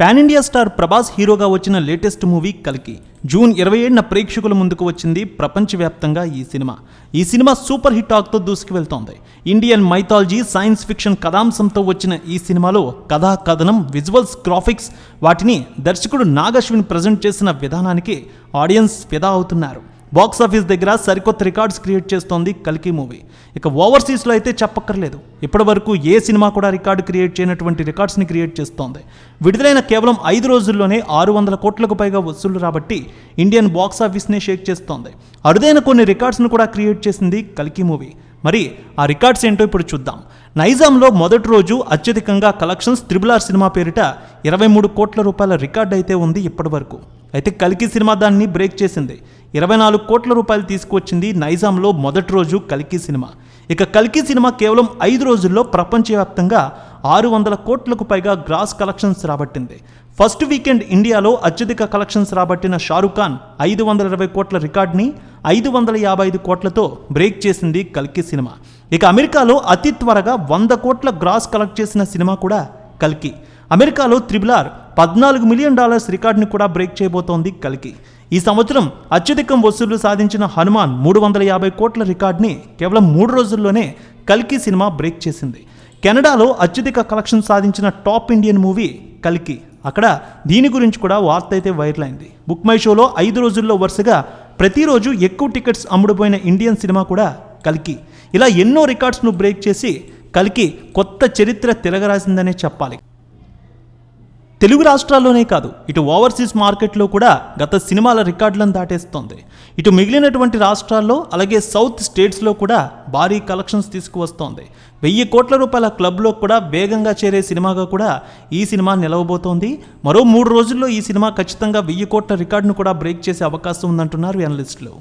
Pan India star Prabhas హీరోగా వచ్చిన latest movie కలికి. జూన్ ఇరవై ఏడున ప్రేక్షకుల ముందుకు వచ్చింది ప్రపంచవ్యాప్తంగా ఈ సినిమా. ఈ సినిమా సూపర్ హిట్ టాక్తో దూసుకువెళ్తోంది. ఇండియన్ మైథాలజీ సైన్స్ ఫిక్షన్ కథాంశంతో వచ్చిన ఈ సినిమాలో కథా కథనం విజువల్స్ గ్రాఫిక్స్ వాటిని దర్శకుడు నాగశ్విన్ ప్రజెంట్ చేసిన విధానానికి ఆడియన్స్ ఫిదా అవుతున్నారు. బాక్స్ ఆఫీస్ దగ్గర సరికొత్త రికార్డ్స్ క్రియేట్ చేస్తోంది కల్కి మూవీ. ఇక ఓవర్సీస్లో అయితే చెప్పక్కర్లేదు. ఇప్పటి వరకు ఏ సినిమా కూడా రికార్డు క్రియేట్ చేయనటువంటి రికార్డ్స్ని క్రియేట్ చేస్తోంది. విడుదలైన కేవలం ఐదు రోజుల్లోనే ఆరు వందల కోట్లకు పైగా వసూళ్ళు రాబట్టి ఇండియన్ బాక్సాఫీస్నే షేక్ చేస్తోంది. అరుదైన కొన్ని రికార్డ్స్ను కూడా క్రియేట్ చేసింది కల్కి మూవీ. మరి ఆ రికార్డ్స్ ఏంటో ఇప్పుడు చూద్దాం. నైజాంలో మొదటి రోజు అత్యధికంగా కలెక్షన్స్ త్రిబుల్ ఆర్ సినిమా పేరిట ఇరవై మూడు కోట్ల రూపాయల రికార్డ్ అయితే ఉంది ఇప్పటి వరకు అయితే కలికి సినిమా దాన్ని బ్రేక్ చేసింది. ఇరవై నాలుగు కోట్ల రూపాయలు తీసుకువచ్చింది నైజాంలో మొదటి రోజు కలికి సినిమా. ఇక కలికి సినిమా కేవలం ఐదు రోజుల్లో ప్రపంచవ్యాప్తంగా ఆరు వందల కోట్లకు పైగా గ్రాస్ కలెక్షన్స్ రాబట్టింది. ఫస్ట్ వీకెండ్ ఇండియాలో అత్యధిక కలెక్షన్స్ రాబట్టిన షారుఖ్ ఖాన్ ఐదు వందల ఇరవై కోట్ల రికార్డ్ని ఐదు వందల యాభై ఐదు కోట్లతో బ్రేక్ చేసింది కల్కి సినిమా. ఇక అమెరికాలో అతి త్వరగా వంద కోట్ల గ్రాస్ కలెక్ట్ చేసిన సినిమా కూడా కల్కి. అమెరికాలో త్రిబులార్ పద్నాలుగు మిలియన్ డాలర్స్ రికార్డుని కూడా బ్రేక్ చేయబోతోంది కల్కి. ఈ సంవత్సరం అత్యధికం వసూళ్ళు సాధించిన హనుమాన్ మూడు వందల యాభై కోట్ల రికార్డ్ని కేవలం మూడు రోజుల్లోనే కల్కి సినిమా బ్రేక్ చేసింది. కెనడాలో అత్యధిక కలెక్షన్ సాధించిన టాప్ ఇండియన్ మూవీ కల్కి. అక్కడ దీని గురించి కూడా వార్త అయితే వైరల్ అయింది. బుక్ మై షోలో ఐదు రోజుల్లో వరుసగా ప్రతిరోజు ఎక్కువ టికెట్స్ అమ్ముడుపోయిన ఇండియన్ సినిమా కూడా కల్కి. ఇలా ఎన్నో రికార్డ్స్ను బ్రేక్ చేసి కల్కి కొత్త చరిత్ర తిరగరాసిందనే చెప్పాలి. తెలుగు రాష్ట్రాల్లోనే కాదు ఇటు ఓవర్సీస్ మార్కెట్లో కూడా గత సినిమాల రికార్డులను దాటేస్తోంది. ఇటు మిగిలినటువంటి రాష్ట్రాల్లో అలాగే సౌత్ స్టేట్స్లో కూడా భారీ కలెక్షన్స్ తీసుకువస్తోంది. వెయ్యి కోట్ల రూపాయల క్లబ్లో కూడా వేగంగా చేరే సినిమాగా కూడా ఈ సినిమా నిలవబోతోంది. మరో మూడు రోజుల్లో ఈ సినిమా ఖచ్చితంగా వెయ్యి కోట్ల రికార్డును కూడా బ్రేక్ చేసే అవకాశం ఉందంటున్నారు అనలిస్టులు